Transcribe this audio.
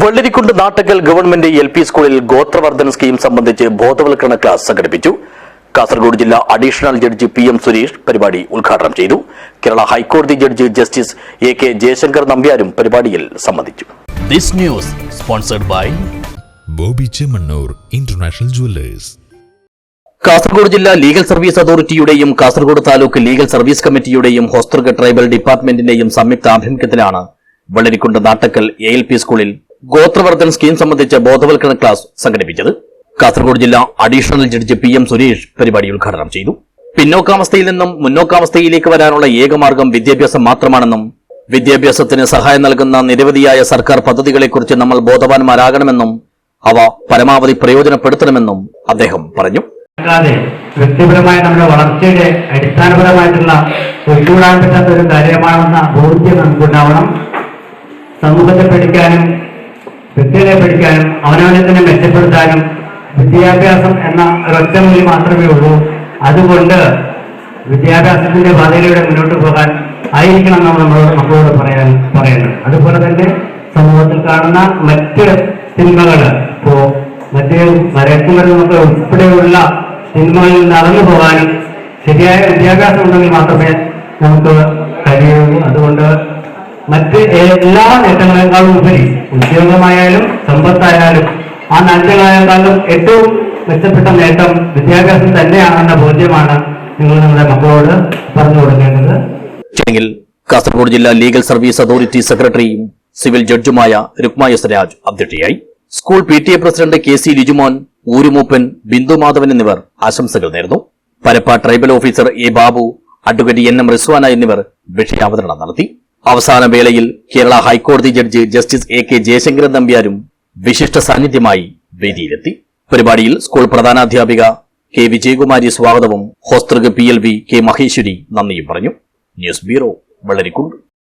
Vellarikkundu Nattakkal government L P സ്കൂളിൽ ഗോത്രവർദ്ധന scheme സംബന്ധിച്ച് ബോധവൽക്കരണ ക്ലാസ് സംഘടിപ്പിച്ചു. കാസർഗോഡ് ജില്ലാ additional judge P M Suresh പരിപാടി ഉദ്ഘാടനം ചെയ്തു. കേരള ഹൈക്കോടതി judge justice A K Jayashankar നമ്പ്യാരും പരിപാടിയിൽ സംബന്ധിച്ചു. This news sponsored by Bobby Chemmanur international jewellers. Kasaragod ജില്ലാ ലീഗൽ സർവീസ് അതോറിറ്റിയുടെയും കാസർഗോഡ് താലൂക്ക് ലീഗൽ സർവീസ് കമ്മിറ്റിയുടെയും ഹോസ്തൃക ട്രൈബൽ ഡിപ്പാർട്ട്മെന്റിന്റെയും സംയുക്ത ആഭിമുഖ്യത്തിലാണ് Vellarikundu Nattakkal A L P സ്കൂളിൽ ഗോത്രവർദ്ധൻ സ്കീം സംബന്ധിച്ച ബോധവൽക്കരണ ക്ലാസ് സംഘടിപ്പിച്ചത് കാസർഗോഡ് ജില്ലാ additional judge P M Suresh പരിപാടി ഉദ്ഘാടനം ചെയ്തു. പിന്നോക്കാവസ്ഥയിൽ നിന്നും മുന്നോക്കാവസ്ഥയിലേക്ക് വരാനുള്ള ഏകമാർഗം വിദ്യാഭ്യാസം മാത്രമാണെന്നും വിദ്യാഭ്യാസത്തിന് സഹായം നൽകുന്ന നിരവധിയായ സർക്കാർ പദ്ധതികളെക്കുറിച്ച് നമ്മൾ ബോധവാന്മാരാകണമെന്നും അവ പരമാവധി പ്രയോജനപ്പെടുത്തണമെന്നും അദ്ദേഹം പറഞ്ഞു. വ്യക്തിപരമായ നമ്മുടെ വളർച്ചയുടെ അടിസ്ഥാനപരമായിട്ടുള്ള ഒഴിച്ചുകൂടാൻ പറ്റാത്ത ഒരു കാര്യമാണെന്ന ബോധ്യം നമുക്കുണ്ടാവണം. സമൂഹത്തെ പഠിക്കാനും വ്യക്തികളെ പഠിക്കാനും അവനവനെ തന്നെ മെച്ചപ്പെടുത്താനും വിദ്യാഭ്യാസം എന്ന ഒരൊറ്റമൊഴി മാത്രമേ ഉള്ളൂ. അതുകൊണ്ട് വിദ്യാഭ്യാസത്തിന്റെ പാതയിലൂടെ മുന്നോട്ട് പോകാൻ ആയിരിക്കണം നമ്മൾ നമ്മളോട് മക്കളോട് പറയാൻ പറയുന്നത് അതുപോലെ തന്നെ സമൂഹത്തിൽ കാണുന്ന മറ്റ് സിനിമകൾ ഇപ്പോ മറ്റേ മരക്കുമരുന്നൊക്കെ ഉൾപ്പെടെയുള്ള തിന്മകളിൽ അകന്നു പോകാനും ശരിയായ വിദ്യാഭ്യാസം ഉണ്ടെങ്കിൽ മാത്രമേ നമുക്ക് കഴിയുള്ളൂ. അതുകൊണ്ട് മറ്റ് എല്ലാ നേട്ടങ്ങളെക്കാളും ഉപരി ഉദ്യോഗമായാലും സമ്പത്തായാലും ആ നേട്ടങ്ങളെക്കാളും ഏറ്റവും മെച്ചപ്പെട്ട നേട്ടം വിദ്യാഭ്യാസം തന്നെയാണെന്ന ബോധ്യമാണ് നിങ്ങൾ നമ്മുടെ മക്കളോട് പറഞ്ഞു കൊടുക്കേണ്ടത്. കാസർഗോഡ് ജില്ലാ ലീഗൽ സർവീസ് അതോറിറ്റി സെക്രട്ടറിയും സിവിൽ ജഡ്ജുമായ രുക്മ എസ് രാജ് അധ്യക്ഷയായി. School P T A president K C Lijumon ഊരുമൂപ്പൻ Bindu Madhavan എന്നിവർ ആശംസകൾ നേർന്നു Parappa tribal officer A Babu advocate N M Rizwana എന്നിവർ വിഷയാവതരണം നടത്തി. അവസാന വേളയിൽ കേരള ഹൈക്കോടതി judge justice A K Jayasankaran നമ്പ്യാരും വിശിഷ്ട സാന്നിധ്യമായി വേദിയിലെത്തി. പരിപാടിയിൽ സ്കൂൾ പ്രധാനാധ്യാപിക കെ വിജയകുമാരി സ്വാഗതവും ഹോസ്റ്റർക്ക് P L V K Maheshwari നന്ദിയും പറഞ്ഞു. News bureau Vellarikundu.